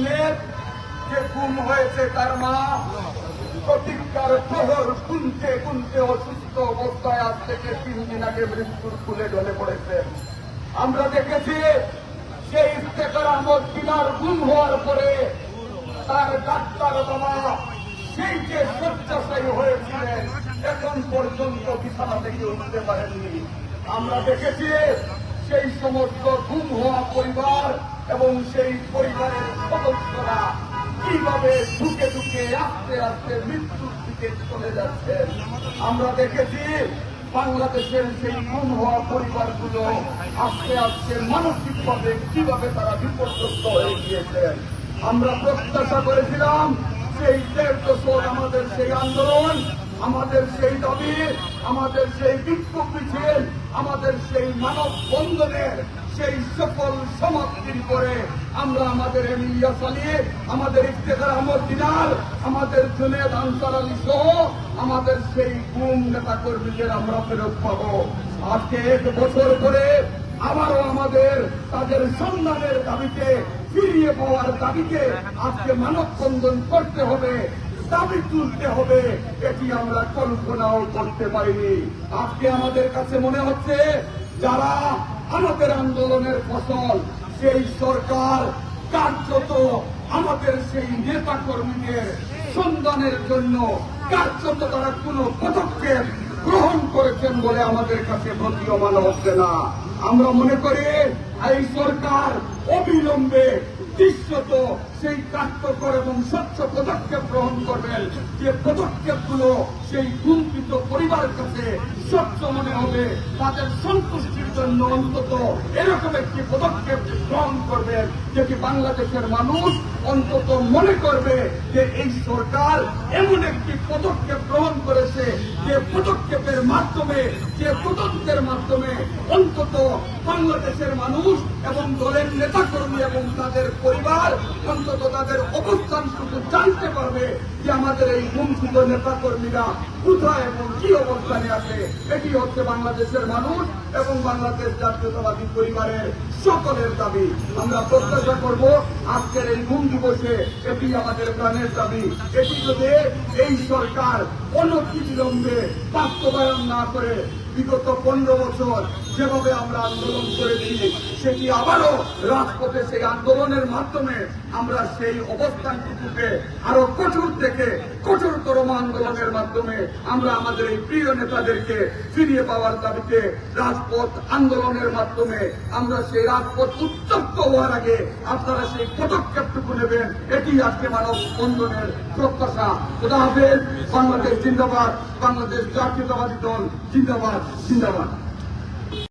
জুনেদ যে গুম হয়েছে তার মা। প্রতিজ্ঞার প্রহর গুনতে গুনতে অসুস্থ অবস্থায় আজ থেকে তিন দিন আগে মৃত্যুর কুলে ঢলে পড়েছেন আমরা দেখেছি সেই ইফতেখার আহমদ দিনার গুম হওয়ার পরে তার ডাক্তার বাবা সেই যে শয্যাশায়ী হয়েছিলেন, এখন পর্যন্ত বিছানা থেকে উঠতে পারেননি। আমরা দেখেছি সেই সমস্ত গুম হওয়া পরিবার এবং সেই পরিবারের সদস্যরা কীভাবে ঢুকে ঢুকে আস্তে আস্তে মৃত্যুর দিকে চলে যাচ্ছেন আমরা দেখেছি বাংলাদেশের সেই গুম হওয়া পরিবারগুলো আস্তে আস্তে মানসিকভাবে কীভাবে তারা বিপর্যস্ত হয়ে গিয়েছেন আমরা প্রত্যাশা করেছিলাম, সেই দেড় দশক আমাদের সেই আন্দোলন, আমাদের সেই দাবি, আমাদের সেই বিক্ষোভ মিছিল, আমাদের সেই মানব বন্ধনের সেই সফল সমাপ্তির পরে আমরা আমাদের এমিলিয়া সালিয়ে, আমাদের ইফতেখার আহমদ দিনার আমাদের জুনেদ আনসার আলী সহ আমাদের সেই গুম নেতা কর্মীদের আমরা ফেরত পাবো। আজকে এক বছর পরে আবারও আমাদের তাদের সন্ধানের দাবিতে ফিরিয়ে পাওয়ার দাবিতে আজকে মানববন্ধন করতে হবে, দাবি তুলতে হবে, এটি আমরা কল্পনাও করতে পারিনি। আজকে আমাদের কাছে মনে হচ্ছে, যারা আমাদের আন্দোলনের ফসল, সেই সরকার কার্যত আমাদের সেই নেতা কর্মীদের সন্ধানের জন্য কার্যত তারা কোনো পদক্ষেপ গ্রহণ করেছেন বলে আমাদের কাছে প্রতীয়মান হচ্ছে না। আমরা মনে করি, এই সরকার অবিলম্বে দৃশ্যত সেই কার্যকর এবং স্বচ্ছ পদক্ষেপ গ্রহণ করবেন যে পদক্ষেপগুলো সেই গুমকৃত পরিবারের কাছে স্বচ্ছ মনে হবে, তাদের সন্তুষ্টির জন্য অন্তত এরকম একটি পদক্ষেপ গ্রহণ করবেন যেটি বাংলাদেশের মানুষ অন্তত মনে করবে যে এই সরকার এমন একটি পদক্ষেপ গ্রহণ করেছে, যে পদক্ষেপের মাধ্যমে, যে তদন্তের মাধ্যমে অন্তত বাংলাদেশের মানুষ এবং দলের নেতাকর্মী এবং তাদের পরিবার অন্তত তাদের অবস্থানটুকু জানতে পারবে যে আমাদের এই বঞ্চিত নেতাকর্মীরা কোথায় এবং কি অবস্থানে আছে, এটি হচ্ছে বাংলাদেশের মানুষ এবং বাংলাদেশ জাতীয়তাবাদী পরিবারের সকলের দাবি। আমরা প্রত্যাশা করব আজকের এই গুম দিবসে এটি আমাদের প্রাণের দাবি। এটি যদি এই সরকার অনতিবিলম্বে বাস্তবায়ন না করে, বিগত পনেরো বছর যেভাবে আমরা আন্দোলন করেছি, সেটি আবারও রাজপথে সেই আন্দোলনের মাধ্যমে আমরা সেই অবস্থানটুকুকে আরও কঠোর থেকে কঠোরতর আন্দোলনের মাধ্যমে আমরা আমাদের এই প্রিয় নেতাদেরকে ফিরিয়ে পাওয়ার দাবিতে রাজপথ আন্দোলনের মাধ্যমে আমরা সেই রাজপথ উত্তপ্ত হওয়ার আগে আপনারা সেই পদক্ষেপটুকু নেবেন। এটি আজকে মানব বন্ধনের প্রত্যাশা। খোদা হাফেজ। বাংলাদেশ জিন্দাবাদ। বাংলাদেশ জাতীয়তাবাদী দল জিন্দাবাদ। জিন্দাবাদ।